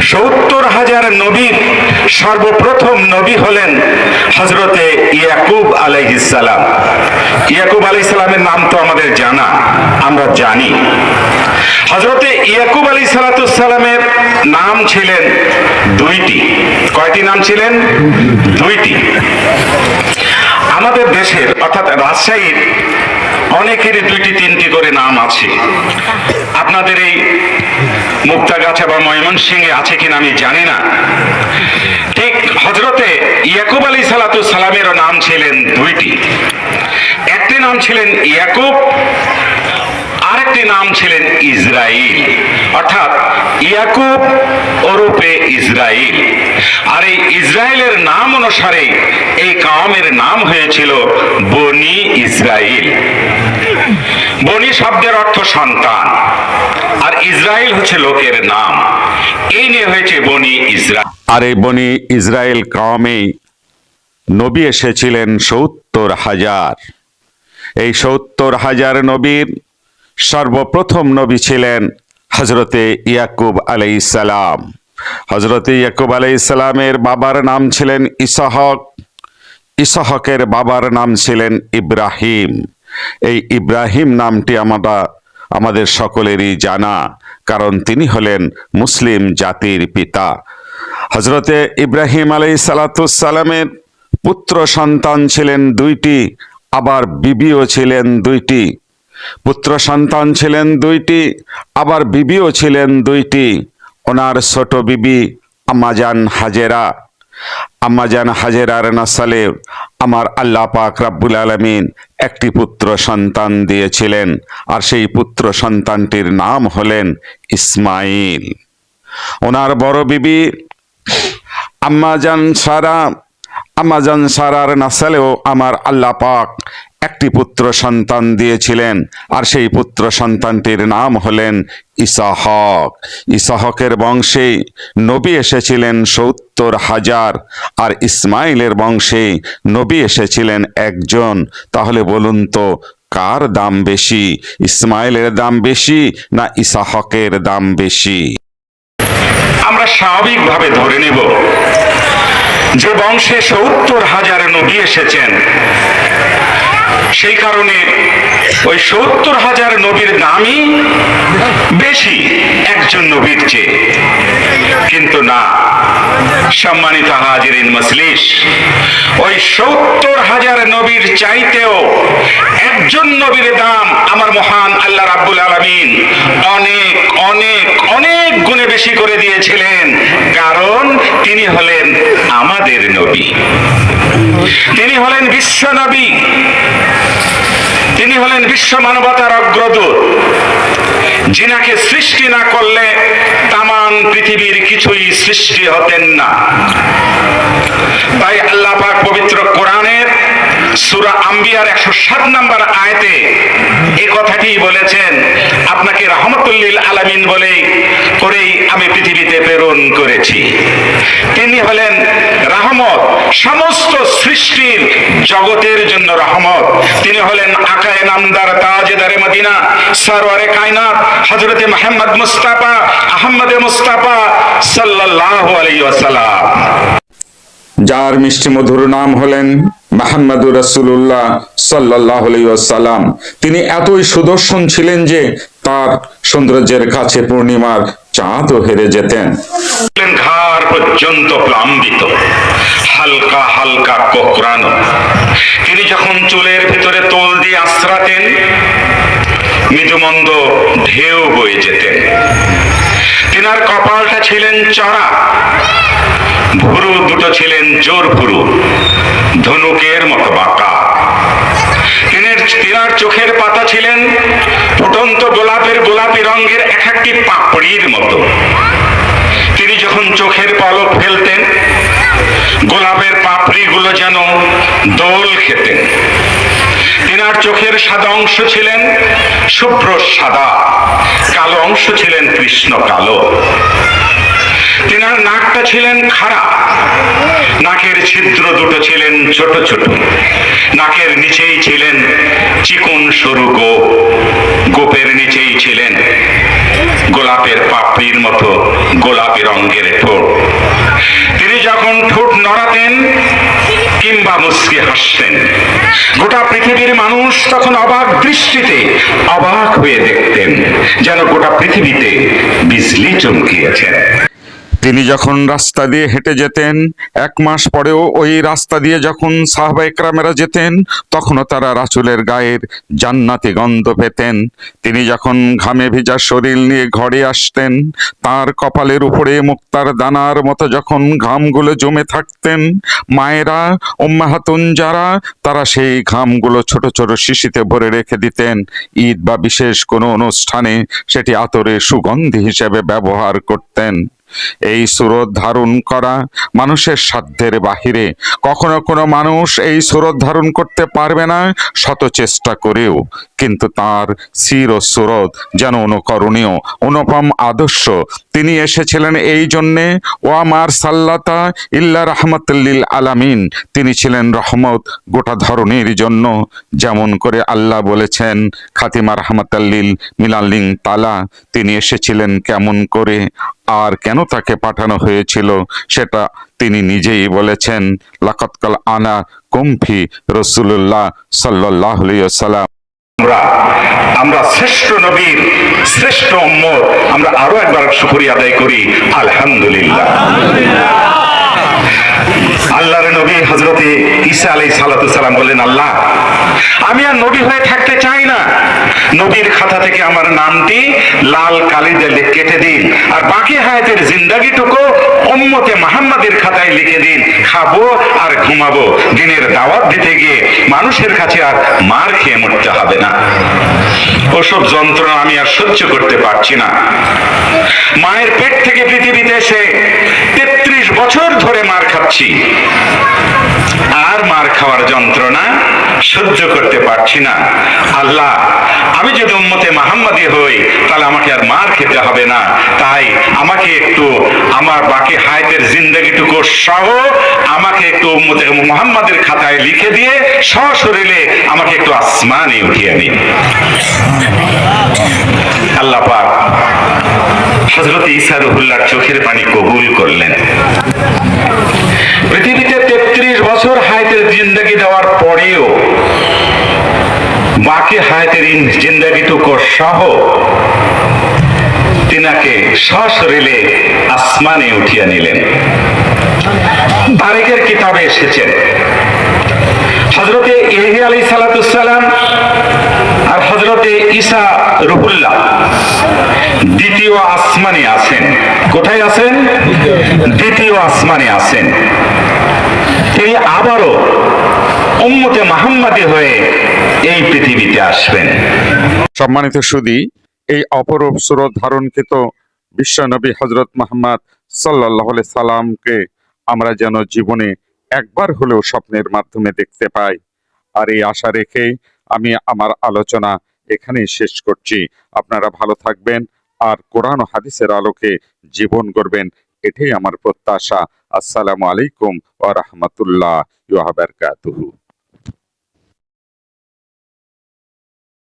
সত্তর হাজার নবীর সর্বপ্রথম নবী হলেন হজরতে ইয়াকুব আলাইহিসালাম ইয়াকুব আলাইসালামের নাম তো আমাদের জানা, আমরা জানি। হজরতে ইয়াকুব আলী সালাতামের নাম ছিলেন দুইটি। কয়টি নাম ছিলেন? দুইটি। আমাদের দেশের, অর্থাৎ রাজশাহীর অনেকেরই দুইটি, তিনটি করে নাম আছে। আপনাদের এই মুক্তাগাছা বা ময়মনসিংহে আছে কিনা আমি জানি না। ঠিক হজরতে ইয়াকুব আলী সালাতু সালামেরও নাম ছিলেন দুইটি। একটি নাম ছিলেন ইয়াকুব, আরেকটি নাম ছিলেন ইসরাইল। অর্থাৎ ইয়াকুব ওরূপে ইসরাইল। আর এই ইসরায়েলের নাম অনুসারে এই কামের নাম হয়েছিল বনি ইসরাইল বনি শব্দের অর্থ সন্তান। আর ইসরায়েল হচ্ছে লোকের নাম। এই নিয়ে হয়েছে বনি ইসরায়েল আর এই বনি ইসরায়েল কমে নবী এসেছিলেন সত্তর হাজার। এই সত্তর হাজার নবীর সর্বপ্রথম নবী ছিলেন হজরতে ইয়াকুব আলাইসালাম হজরতে ইয়াকুব আলাইসালামের বাবার নাম ছিলেন ইসহক। ইসহকের বাবার নাম ছিলেন ইব্রাহিম। এই ইব্রাহিম নামটি আমরা, আমাদের সকলেরই জানা, কারণ তিনি হলেন মুসলিম জাতির পিতা। হজরতে ইব্রাহিম আলাই সালাতামের পুত্র সন্তান ছিলেন দুইটি, আবার বিবিও ছিলেন দুইটি। পুত্র সন্তান ছিলেন দুইটি, আবার বিবিও ছিলেন দুইটি। ওনার ছোট বিবি আমাজান হাজেরা। আমাজান হাজেরার নাসালে আমার আল্লাহ পাক রাব্বুল আলমিন একটি পুত্র সন্তান দিয়েছিলেন আর সেই পুত্র সন্তানটির নাম হলেন ইসমাইল। ওনার বড় বিবি আম্মাজান সারা আম্মাজান সারার নাসালেও আমার আল্লাহ পাক একটি পুত্র সন্তান দিয়েছিলেন, আর সেই পুত্র সন্তানটির নাম হলেন ইসাহক। ইসাহকের বংশে নবী এসেছিলেন সত্তর হাজার, আর ইসমাইলের বংশে নবী এসেছিলেন একজন। তাহলে বলুন তো, কার দাম বেশি ইসমাইলের দাম বেশি না ইসাহকের দাম বেশি? আমরা স্বাভাবিকভাবে ধরে নেব যে বংশে সত্তর হাজার নবী এসেছেন, সেই কারণে ওই সত্তর হাজার নবীর দামই বেশি একজন নবীর চেয়ে। কিন্তু না, সম্মানিত হাজিরিন মসলিস ওই সত্তর হাজার নবীর চাইতেও একজন নবীর দাম আমার মহান আল্লাহ রাব্বুল আলমিন অনেক অনেক অনেক গুণে বেশি করে দিয়েছিলেন। কারণ তিনি হলেন আমাদের নবী। তিনি হলেন বিশ্ব নবী। তিনি হলেন বিশ্ব মানবতার অগ্রদূত। যিনাকে সৃষ্টি না করলে তামান পৃথিবীর কিছুই সৃষ্টি হতেন না। তাই আল্লাহ পাক পবিত্র কোরআনের সুরা আম্বিয়ার একশো সাত নম্বর আয়তে এই কথাটি বলেছেন। আপনাকে রহমতুল্লিল আলামিন বলে করেই আমি পৃথিবীতে প্রেরণ করেছি। তিনি হলেন রহমত, সমস্ত সৃষ্টির জগতের জন্য রহমত। তিনি হলেন আকায় নামদার তাজেদারে মদিনা, সরওয়ারে কায়নাত হজরতে মোহাম্মদ মুস্তাফা আহমদে মুস্তাফা সাল্লাল্লাহু আলাইহি ওয়াসাল্লাম। যার মিষ্টি মধুর নাম হলেন মাহমুদুর রসুল্লাহ সাল্লাহ সাল্লাম তিনি এতই সুদর্শন ছিলেন যে তার সৌন্দর্যের কাছে পূর্ণিমার চাঁদও হেরে যেতেন। ঘাড় পর্যন্ত প্লাম্বিত। হালকা হালকা কোকড়ানো। তিনি যখন চুলের ভিতরে তোল দিয়ে আশ্রাতেন মৃদুমন্দ ঢেউ বয়ে যেতেন। তিনার কপালটা ছিলেন চড়া। ভুরু দুটো ছিলেন জোর ভুরু ধনুকের মতো বাঁকা। তিনের চোখের পাতা ছিলেন, ফুটন্ত গোলাপের গোলাপি রঙের এক একটি পাপড়ির মতো। তিনি যখন চোখের পলক ফেলতেন, গোলাপের পাপড়িগুলো যেন দোল খেতেন। তিনার চোখের সাদা অংশ ছিলেন শুভ্র সাদা, কালো অংশ ছিলেন কৃষ্ণ কালো। তিনার নাকটা ছিলেন খাড়া নাকের ছিদ্র দুটো ছিলেন ছোট ছোট। নাকের নিচেই ছিলেন চিকন সরু গোপ। গোপের নিচেই ছিলেন গোলাপের পাপড়ির মতো গোলাপি রঙের ঠোঁট। তিনি যখন ঠোঁট নড়াতেন কিংবা মুসকে হাসতেন, গোটা পৃথিবীর মানুষ তখন অবাক দৃষ্টিতে অবাক হয়ে দেখতেন, যেন গোটা পৃথিবীতে বিজলি চমকিয়েছেন। তিনি যখন রাস্তা দিয়ে হেঁটে যেতেন, এক মাস পরেও ওই রাস্তা দিয়ে যখন সাহবা একরামেরা যেতেন, তখনও তারা রাসুলের গায়ের জান্নাতি গন্ধ পেতেন। তিনি যখন ঘামে ভেজা শরীর নিয়ে ঘরে আসতেন, তার কপালের উপরে মুক্তার দানার মতো যখন ঘামগুলো জমে থাকতেন, মায়েরা ওম্মাহাতুন যারা, তারা সেই ঘামগুলো ছোট ছোট শিশিতে ভরে রেখে দিতেন। ঈদ বা বিশেষ কোনো অনুষ্ঠানে সেটি আতরে সুগন্ধি হিসেবে ব্যবহার করতেন। এই সুরত ধারণ করা মানুষের সাধ্যের বাহিরে। কখনো কোনো মানুষ এই সুরত ধারণ করতে পারবে না, শত চেষ্টা করেও। কিন্তু তার সির ও সুরত যেন অনুকরণীয়, অনুপম আদর্শ। তিনি এসেছিলেন এই জন্যে ওয়ামার সাল্লাতা ইল্লা রহমতুল্লিল আলামিন। তিনি ছিলেন রহমত গোটা ধরনের জন্য। যেমন করে আল্লাহ বলেছেন, খাতিমা রহমতাল্লিল মিলাল্লিং তালা। তিনি এসেছিলেন কেমন করে? আর কেন তাকে পাঠানো হয়েছিল সেটা তিনি নিজেই বলেছেন। লাকাতকাল আনা কুমফি রসুল্লাহ সাল্লাহ সাল্লাম আমরা আমরা শ্রেষ্ঠ নবীর, শ্রেষ্ঠ উম্মত, আমরা আরও একবার শুকরিয়া আদায় করি। আলহামদুলিল্লাহ। আল্লাহর নবী হজরতে ঈসা আলাই সালাতু সালাম বললেন, আল্লাহ, আমি আর নবী হয়ে থাকতে চাই না। নবীর খাতা থেকে আমার নামটি লাল কালি দিয়ে কেটে দিন, আর বাকি হায়াতের জিন্দাগিটুকু উম্মতে খাতায় লিখে দিন। খাব আর ঘুমাবো। দিনের দাওয়াত দিতে গিয়ে মানুষের কাছে আর মার খেয়ে মরতে হবে না। ওসব যন্ত্রণা আমি আর সহ্য করতে পারছি না। মায়ের পেট থেকে পৃথিবীতে এসে তেত্রিশ বছর ধরে মার খাচ্ছি আর মার খাওয়ার যন্ত্রণা সহ্য করতে পারছি না। আল্লাহ, আমি যদি উম্মতে মাহাম্মাদি হই, তাহলে আমাকে আর মার খেতে হবে না। তাই আমাকে একটু আমার বাকি হায়াতের জিন্দগিটুকু সহ আমাকে একটু উম্মতে মোহাম্মদের খাতায় লিখে দিয়ে সশরীরে আমাকে একটু আসমানে উঠিয়ে দিন আল্লাহ পাক হজরত রহুল্লার চোখের পানি কবুল করলেন। পৃথিবীতে তেত্রিশ বছর হায়াতের জিন্দগি দেওয়ার পরেও বাকি হায়াতের জিন্দগিটুকু সহ তিনাকে সশরীরে আসমানে উঠিয়ে নিলেন। তারিখের কিতাবে এসেছেন। হজরতে ইহি আলী সালাতাম আর হজরতে ঈসা রহুল্লাহ। দ্বিতীয় আসমানে আছেন। কোথায় আছেন? দ্বিতীয় আসমানে আছেন। তিনি আবারও উম্মতে মাহাম্মাদি হয়ে এই পৃথিবীতে আসবেন। সম্মানিত সুদী, এই অপরূপ সুরত ধারণকৃত বিশ্বনবী হজরত মোহাম্মদ সাল্লাহ সাল্লামকে আমরা যেন জীবনে একবার হলেও স্বপ্নের মাধ্যমে দেখতে পাই। আর এই আশা রেখে আমি আমার আলোচনা এখানেই শেষ করছি। আপনারা ভালো থাকবেন আর কোরআন ও হাদিসের আলোকে জীবন গড়বেন, এটাই আমার প্রত্যাশা। আসসালামু আলাইকুম ওয়া রাহমাতুল্লাহ ওয়া বারাকাতুহু।